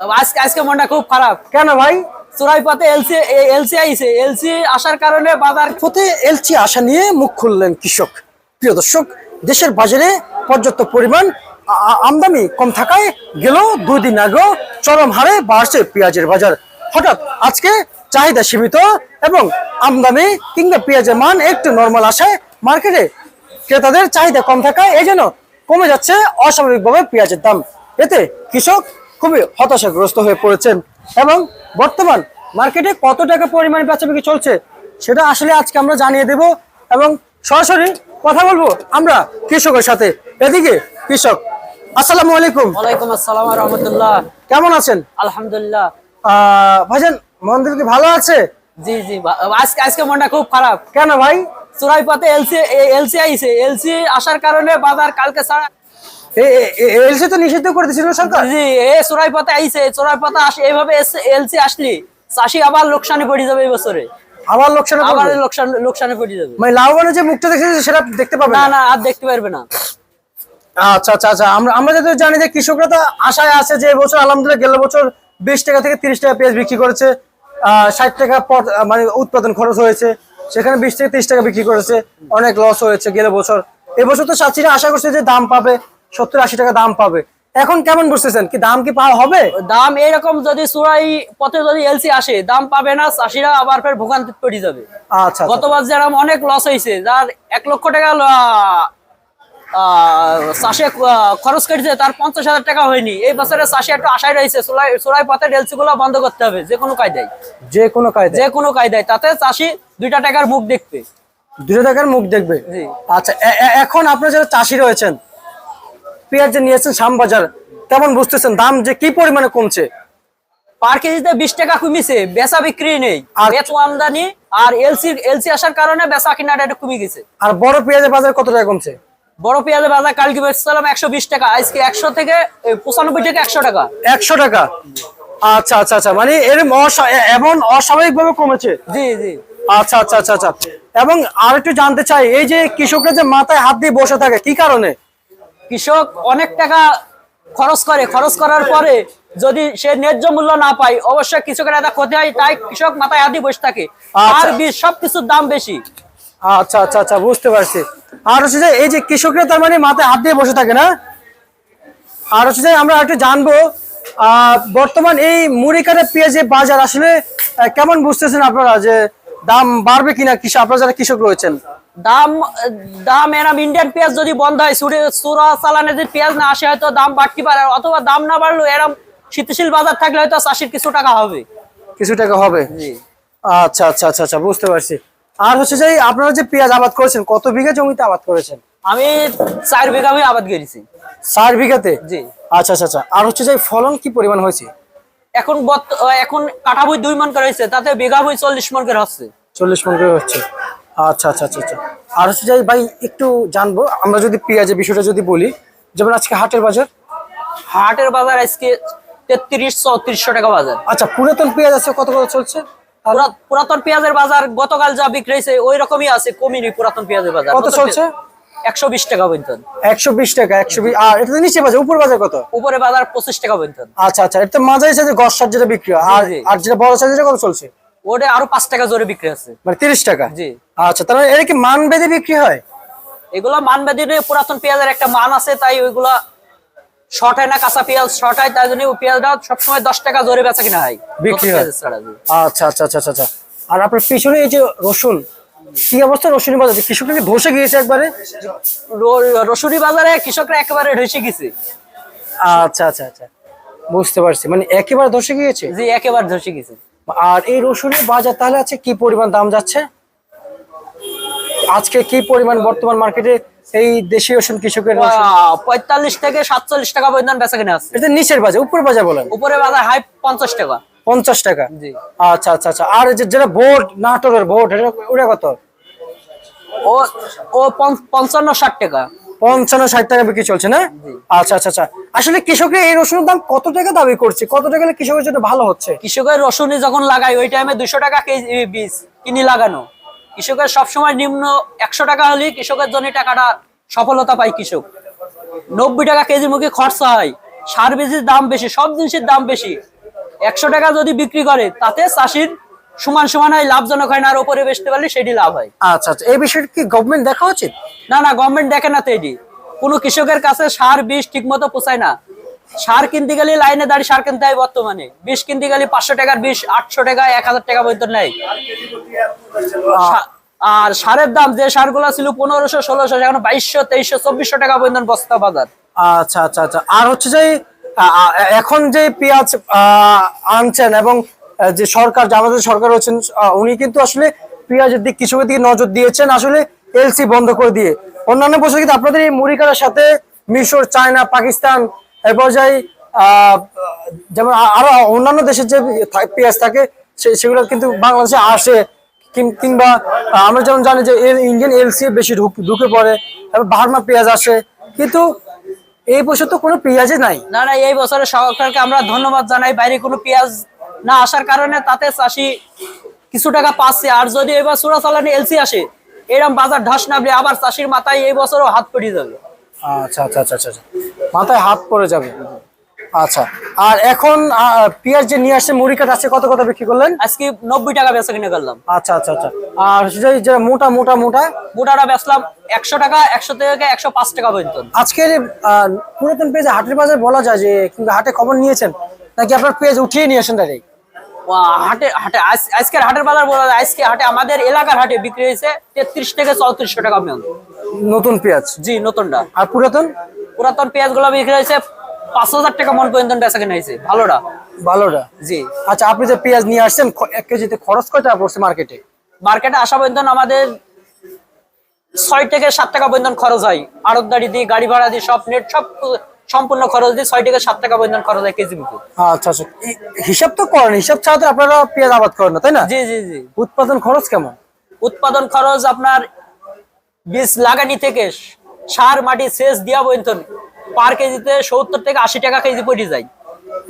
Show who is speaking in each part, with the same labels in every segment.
Speaker 1: আজকে আজকে মনটা খুব খারাপ।
Speaker 2: কেন ভাই?
Speaker 1: চোরাই পথে এলসি এলসি আইছে এলসি আসার কারণে বাজার
Speaker 2: পথে এলচি আশা নিয়ে মুখ খুললেন কৃষক। প্রিয় দর্শক দেশের বাজারে পর্যাপ্ত পরিমাণ আমদানি কম থাকায় গেল দুই দিন আগেও চরম হারে বাড়ছে পেঁয়াজের বাজার। হঠাৎ আজকে চাহিদা সীমিত এবং আমদানি কিংবা পেঁয়াজের মান একটু নর্মাল আসায় মার্কেটে ক্রেতাদের চাহিদা কম থাকায় এই জন্য কমে যাচ্ছে অস্বাভাবিকভাবে পেঁয়াজের দাম। এতে কৃষক খুবই হতাশাগ্রস্ত হয়ে পড়েছেন। এবং বর্তমান মার্কেটে কত টাকা পরিমাণ বেচাবিক্রি চলছে সেটা আসলে আজকে আমরা জানিয়ে দেব এবং সরাসরি কথা বলব আমরা কৃষকের সাথে। এদিকে কৃষক আসসালামু আলাইকুম।
Speaker 1: ওয়ালাইকুম আসসালাম রহমতুল্লাহ।
Speaker 2: কেমন আছেন?
Speaker 1: আলহামদুলিল্লাহ।
Speaker 2: আহ ভাইজান মন্দির কি ভালো আছে?
Speaker 1: জি জি আজকে আজকে মনটা খুব খারাপ।
Speaker 2: কেন ভাই?
Speaker 1: চোরাই পথে এলসি এলসি আইছে। এলসি আসার কারণে বাজার কালকে ছাড়া
Speaker 2: এলসি তো নিষিদ্ধ করে দিয়েছিল সরকার?
Speaker 1: জি এ চোরাই পথে আইছে চোরাই পথে আসে এইভাবে এলসি আসলি চাষি আবার লোকসানে পড়ে যাবে এই বছরে।
Speaker 2: আবার লোকসান
Speaker 1: আবার লোকসান লোকসানে পড়ে যাবে।
Speaker 2: মানে লাভবানের যে মুখটা দেখেছি সেটা দেখতে পাবে
Speaker 1: না
Speaker 2: না?
Speaker 1: আর দেখতে পারবে না।
Speaker 2: আচ্ছা আচ্ছা আচ্ছা আমরা আমরা জানি যে কৃষকরা তো আশায় আছে যে এবছর আলহামদুলিল্লাহ গেল বছর বিশ টাকা থেকে তিরিশ টাকা পেঁয়াজ বিক্রি করেছে আহ, ষাট টাকা মানে উৎপাদন খরচ হয়েছে সেখানে বিশ থেকে তিরিশ টাকা বিক্রি করেছে অনেক লস হয়েছে গেল বছর। এবছর তো চাষিরা আশা করছে যে দাম পাবে সত্তর আশি টাকা দাম পাবে। এখন কেমন বুঝতেছেন? কি দাম কি পাওয়া হবে?
Speaker 1: দাম এরকম যদি চোরাই পথে যদি এলসি আসে দাম পাবে না চাষিরা আবার ফের ভোগান্তি পড়ে যাবে।
Speaker 2: আচ্ছা আচ্ছা।
Speaker 1: গতবার যেরকম অনেক লস হয়েছে যার এক লক্ষ টাকা চাষে খরচ করেছে তার পঞ্চাশ হাজার টাকা হয়নি। এই বছরে চাষি একটু আশায় রয়েছে চোরাই চোরাই পথে এলসি গুলো বন্ধ করতে হবে যে কোনো কায়দায়।
Speaker 2: যে কোনো কায়দা
Speaker 1: যে কোনো কায়দায় তাতে চাষি দুইটা টাকার মুখ দেখবে।
Speaker 2: দুটো টাকার মুখ দেখবে। আচ্ছা এখন আপনারা যারা চাষি রয়েছেন পেঁয়াজ যে নিয়েছেন শ্যামবাজার কেমন বুঝতেছেন? দাম যে কি পরিমাণে কমছে?
Speaker 1: পার কেজিতে বিশ টাকা কমিছে বেচা বিক্রি নেই।
Speaker 2: আর-
Speaker 1: আমদানি আর এলসি এলসি আসার কারণে বেচা কিনাটা একটু কমে গেছে।
Speaker 2: আর বড় পেঁয়াজের বাজার কত টাকা কমছে?
Speaker 1: বড় পেঁয়াজের বাজার কালকে বেচছিলাম একশো বিশ টাকা আজকে একশো থেকে পঁচানব্বই থেকে একশো টাকা।
Speaker 2: একশো টাকা? আচ্ছা আচ্ছা আচ্ছা মানে এর এমন অস্বাভাবিক ভাবে কমেছে?
Speaker 1: জি জি।
Speaker 2: আচ্ছা আচ্ছা আচ্ছা আচ্ছা। এবং আর একটু জানতে চাই এই যে কৃষকরা যে মাথায় হাত দিয়ে বসে থাকে কি কারণে?
Speaker 1: কৃষক অনেক টাকা খরচ করে খরচ করার পরে যদি সে ন্যায্য মূল্য না পায় অবশ্যই কৃষকের একটা ক্ষতি হয় তাই কৃষক মাথায় দিয়ে বসে থাকে।
Speaker 2: আচ্ছা।
Speaker 1: আর বীজ সবকিছুর দাম বেশি।
Speaker 2: আচ্ছা আচ্ছা আচ্ছা বুঝতে পারছি। আর হচ্ছে যে এই যে কৃষকরা তার মানে মাথায় হাত দিয়ে বসে থাকে না? আর হচ্ছে যে আমরা একটু জানব আহ, বর্তমান এই মুড়িকাটা পেঁয়াজের বাজার আসলে কেমন বুঝতেছেন আপনারা যে দাম বাড়বে কিনা কৃষক আপনারা যারা কৃষক রয়েছেন?
Speaker 1: দাম দাম এরম ইন্ডিয়ান পেঁয়াজ যদি বন্ধ হয় সুরে সুরা চালানে যদি পেঁয়াজ না আসে হয়তো দাম বাড়তে পারে। অথবা দাম না বাড়লেও এরম শীতশীল বাজার থাকলে হয়তো চাষির কিছু টাকা হবে।
Speaker 2: কিছু টাকা হবে?
Speaker 1: জি।
Speaker 2: আচ্ছা আচ্ছা আচ্ছা আচ্ছা বুঝতে পারছি। আর হচ্ছে যে আপনারা যে পেঁয়াজ আবাদ করেছেন কত বিঘা জমিতে আবাদ করেছেন?
Speaker 1: আমি চার বিঘা আমি আবাদ করেছি।
Speaker 2: চার বিঘাতে?
Speaker 1: জি।
Speaker 2: আচ্ছা আচ্ছা আচ্ছা। আর হচ্ছে যে ফলন কি পরিমাণ হয়েছে?
Speaker 1: এখন এখন কাঠা বই দুই মন করে হয়েছে তাতে বিঘা বই চল্লিশ মন করে হচ্ছে।
Speaker 2: চল্লিশ মন করে হচ্ছে। আচ্ছা আচ্ছা আচ্ছা আচ্ছা। আর হচ্ছে যে ভাই একটু জানব আমরা যদি পেঁয়াজের বিষয়টা যদি বলি যেমন আজকে হাটের বাজার?
Speaker 1: হাটের বাজার আজকে তেত্রিশ চৌত্রিশশো টাকা বাজার।
Speaker 2: আচ্ছা পুরাতন পেঁয়াজ আছে কত কত চলছে?
Speaker 1: পুরাতন পেঁয়াজের বাজার গতকাল যা বিক্রি হয়েছে ওই রকমই আছে কমিনি পুরাতন পেঁয়াজের বাজার।
Speaker 2: কত চলছে?
Speaker 1: একশো বিশ টাকা পর্যন্ত
Speaker 2: একশো বিশ টাকা একশো বিশ আর এটা নিচে বাজার উপর বাজার কত?
Speaker 1: উপরে বাজার পঁচিশ টাকা পর্যন্ত
Speaker 2: আচ্ছা আচ্ছা এটা মাঝারি সাইজের গস সার যেটা বিক্রি হয়। আর আর যেটা বড় সাইজের কত চলছে?
Speaker 1: ওটা আরও পাঁচ টাকা জোরে বিক্রি আছে।
Speaker 2: মানে তিরিশ টাকা?
Speaker 1: জি।
Speaker 2: আচ্ছা তার মানে এটা কি মান বেঁধে বিক্রি হয়?
Speaker 1: এগুলা মানবাদীর পুরাতন পেঁয়াজের একটা মান আছে তাই ওইগুলা শর্ট হয় না কাঁচা পেঁয়াজ শর্ট হয় তাই জন্য পেঁয়াজটা সবসময় দশ টাকা জোরে বেচা কিনা হয়।
Speaker 2: বিক্রি হয়। আচ্ছা আচ্ছা আচ্ছা আচ্ছা আর আপনার পিছনে এই যে রসুন কি অবস্থা রসুন বাজার? কৃষকরা ধসে গিয়েছে একবারে?
Speaker 1: রসুনি বাজারে কৃষকরা একেবারে ঢেসে গেছে।
Speaker 2: আচ্ছা আচ্ছা আচ্ছা। বুঝতে পারছি। মানে একেবারে ধসে গিয়েছে?
Speaker 1: জি একেবারে ধসে গেছে।
Speaker 2: আর এই রসুনের বাজার তাহলে আছে কি পরিমাণ দাম যাচ্ছে? আজকে কি পরিমাণ বর্তমান মার্কেটে এই দেশি রসুন কৃষকের
Speaker 1: পঁয়তাল্লিশ থেকে সাতচল্লিশ টাকা পর্যন্ত বেচা কিনা আছে।
Speaker 2: এটা নিচের বাজার উপরে বাজার বলেন।
Speaker 1: উপরে বাজার হাই পঞ্চাশ টাকা।
Speaker 2: পঞ্চাশ টাকা?
Speaker 1: জি।
Speaker 2: আচ্ছা আচ্ছা আচ্ছা। আর এই যে যেটা বোর্ড নাটকের বোর্ড ওটা কত?
Speaker 1: ও ও পঞ্চান্ন ষাট টাকা।
Speaker 2: পঞ্চান্ন ষাট টাকা বিক্রি চলছে না? আচ্ছা আচ্ছা আচ্ছা। আসলে কৃষকের এই রসুনের দাম কত টাকা দাবি করছে? কত টাকা কৃষকের জন্য ভালো হচ্ছে?
Speaker 1: কৃষকের রসুনি যখন লাগায় ওই টাইমে দুশো টাকা কেজি বীজ কিনে লাগানো। কৃষকের সবসময় নিম্ন একশো টাকা হলে কৃষকের জন্য টাকাটা সফলতা পায় কৃষক। নব্বই টাকা কেজির মুখে খরচা হয় সার বীজের দাম বেশি সব জিনিসের দাম বেশি। একশো টাকা যদি বিক্রি করে তাতে চাষির সমান সমান হয় লাভজনক হয় না আর ওপরে বেচতে পারলে সেটি লাভ হয়।
Speaker 2: আচ্ছা আচ্ছা। এই বিষয়টা কি গভর্নমেন্ট দেখা উচিত?
Speaker 1: না না গভর্নমেন্ট দেখে না তো এটি। কোনো কৃষকের কাছে সার বীজ ঠিক মতো পোষায় না। সার কিনতে গেলে লাইনে দাঁড়িয়ে সার কিনতে হয় বর্তমানে। বিষ কিনতে গেলে পাঁচশো টাকার বিষ আটশো টাকা এক হাজার টাকা পর্যন্ত নেয়। আর সারের দাম যে সারগুলো ছিল পনেরোশো ষোলোশো এখন বাইশশো তেইশশো চব্বিশশো টাকা পর্যন্ত বস্তা বাজার।
Speaker 2: আচ্ছা আচ্ছা আচ্ছা। আর হচ্ছে যে এখন যে পেঁয়াজ আনছেন এবং যে সরকার আমাদের সরকার হচ্ছেন উনি কিন্তু আসলে পেঁয়াজের দিক কৃষকের দিকে নজর দিয়েছেন, আসলে এলসি বন্ধ করে দিয়ে। অন্যান্য বছর কিন্তু আপনাদের এই মুড়িকাটার সাথে মিশর, চায়না, পাকিস্তান এই পর্যায়ে যেমন আরও অন্যান্য দেশের যে পেঁয়াজ থাকে সেগুলো কিন্তু বাংলাদেশে আসে কিংবা আমরা যেমন জানি যে ইন্ডিয়ান এলসি বেশি ঢুকে পড়ে, তারপর বার্মা পেঁয়াজ আসে, কিন্তু এই বছর তো কোনো পেঁয়াজই নাই।
Speaker 1: না না, এই বছরে সরকারকে আমরা ধন্যবাদ জানাই, বাইরে কোনো পেঁয়াজ না আসার কারণে তাতে চাষি কিছু টাকা পাচ্ছে। আর যদি এবার চূড়া চালানি এলসি আসে এরকম বাজার ধস নামলে আবার চাষির মাথায় এই বছরও হাত পড়ে যাবে।
Speaker 2: আচ্ছা আচ্ছা আচ্ছা আচ্ছা আচ্ছা। মাথায় হাত পড়ে যাবে। আচ্ছা আর এখন পেঁয়াজ যে নিয়ে আসছে মুড়ি কাঠ কত কত বিক্রি করলেন?
Speaker 1: আজকে নব্বই টাকা বেচা কিনে করলাম।
Speaker 2: আচ্ছা আচ্ছা আচ্ছা। আর যে মোটা মোটা মোটা?
Speaker 1: গোটাটা বেচলাম একশো টাকা একশো থেকে একশো পাঁচ টাকা পর্যন্ত।
Speaker 2: আজকের পুরাতন পেঁয়াজ হাটের বাজার বলা যায় যে কিন্তু হাটে খবর নিয়েছেন নাকি আপনার পেঁয়াজ উঠিয়ে নিয়ে আসেন ডাইরেক্ট
Speaker 1: হাটে হাটে আজ- আজকের হাটের বাজার বলা যায় আজকে হাটে আমাদের এলাকার হাটে বিক্রি হয়েছে তেত্রিশ থেকে চৌত্রিশশো টাকা পর্যন্ত।
Speaker 2: নতুন পেঁয়াজ?
Speaker 1: জি নতুনটা।
Speaker 2: আর পুরাতন?
Speaker 1: পুরাতন পেঁয়াজগুলো বিক্রি হয়েছে পাঁচ হাজার টাকা মন পর্যন্ত বেচা কিনে হয়েছে। ভালোটা?
Speaker 2: ভালোটা?
Speaker 1: জি।
Speaker 2: আচ্ছা আপনি যে পেঁয়াজ নিয়ে আসছেন এক কেজিতে খরচ কত পড়ছে মার্কেটে?
Speaker 1: মার্কেটে আসা পর্যন্ত আমাদের ছয় থেকে সাত টাকা পর্যন্ত খরচ হয়। আড়ত গাড়ি দিয়ে গাড়ি ভাড়া দিয়ে সব নেট সব সম্পূর্ণ খরচ দিয়ে ছয় থেকে সাত টাকা পর্যন্ত খরচ হয় কেজি পিছু
Speaker 2: আচ্ছা আচ্ছা। হিসাব তো করেন হিসাব ছাড়া তো আপনারা পেঁয়াজ আবাদ করেন না তাই না?
Speaker 1: জি জি জি।
Speaker 2: উৎপাদন খরচ কেমন?
Speaker 1: উৎপাদন খরচ আপনার বীজ লাগানি থেকে সার মাটি সেচ দেওয়া পর্যন্ত পার কেজিতে সত্তর থেকে আশি টাকা কেজি পড়ে যায়।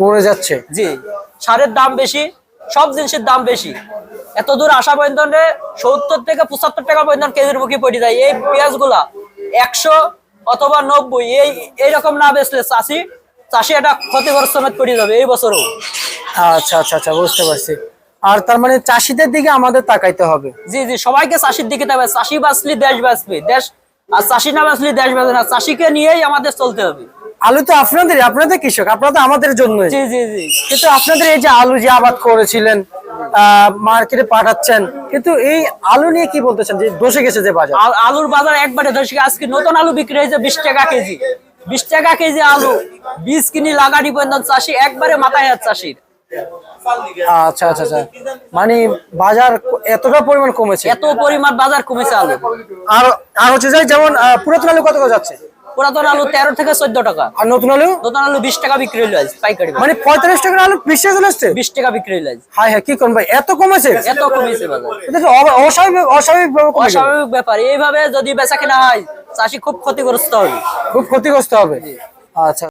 Speaker 2: পড়ে যাচ্ছে।
Speaker 1: জি। সারের দাম বেশি সব জিনিসের দাম বেশি। এত দূর আসা পর্যন্ত সত্তর থেকে পঁচাত্তর টাকা পর্যন্ত কেজির মুখে পড়ে যায়। এই পেঁয়াজগুলা একশো অথবা নব্বই এই এইরকম না বেচলে চাষি চাষি এটা ক্ষতিগ্রস্ত করে যাবে এই বছরও।
Speaker 2: আচ্ছা আচ্ছা আচ্ছা বুঝতে পারছি। আর তার মানে চাষিদের দিকে আমাদের তাকাইতে হবে।
Speaker 1: জি জি সবাইকে চাষির দিকে তবে চাষি বাঁচলি দেশ বাঁচবে। দেশ আর চাষি না বাঁচলি দেশ বাঁচবে না। চাষিকে নিয়েই আমাদের চলতে হবে।
Speaker 2: আলু তো আপনাদের আপনাদের কৃষক আপনারা তো আমাদের জন্য কিন্তু আপনাদের এই যে আলু যে আবাদ করেছিলেন মার্কেটে পাঠাচ্ছেন কিন্তু এই আলু নিয়ে কি বলতেছেন যে দোষে গেছে যে বাজার?
Speaker 1: আলুর বাজার একবারে গেছে। আজকে নতুন আলু বিক্রি হয়েছে বিশ টাকা কেজি। বিশ টাকা কেজি আলু। বীজ কিনি লাগানি পর্যন্ত চাষি একবারে মাথায় হাত চাষির।
Speaker 2: আচ্ছা আচ্ছা আচ্ছা। মানে বাজার এতটা পরিমাণ কমেছে।
Speaker 1: এত পরিমাণ বাজার কমেছে আলু।
Speaker 2: আর আর হচ্ছে যেমন পুরাতন আলু কত যাচ্ছে?
Speaker 1: পুরাতন আলু তেরো থেকে চোদ্দ টাকা।
Speaker 2: আর নতুন আলু?
Speaker 1: নতুন আলু বিশ টাকা বিক্রি হইল আজ পাইকারি
Speaker 2: মানে পঁয়তাল্লিশ টাকার আলু বিশ টাকা চলে আসছে?
Speaker 1: বিশ টাকা বিক্রি হইল আজ।
Speaker 2: হাই হ্যাঁ কি করুন ভাই এত কমেছে
Speaker 1: এত কমেছে বাজার।
Speaker 2: অস্বাভাবিক অস্বাভাবিক কমে।
Speaker 1: অস্বাভাবিক ব্যাপার। এইভাবে যদি বেচা কেনা হয় চাষি খুব ক্ষতিগ্রস্ত হবে।
Speaker 2: খুব ক্ষতিগ্রস্ত হবে। আচ্ছা।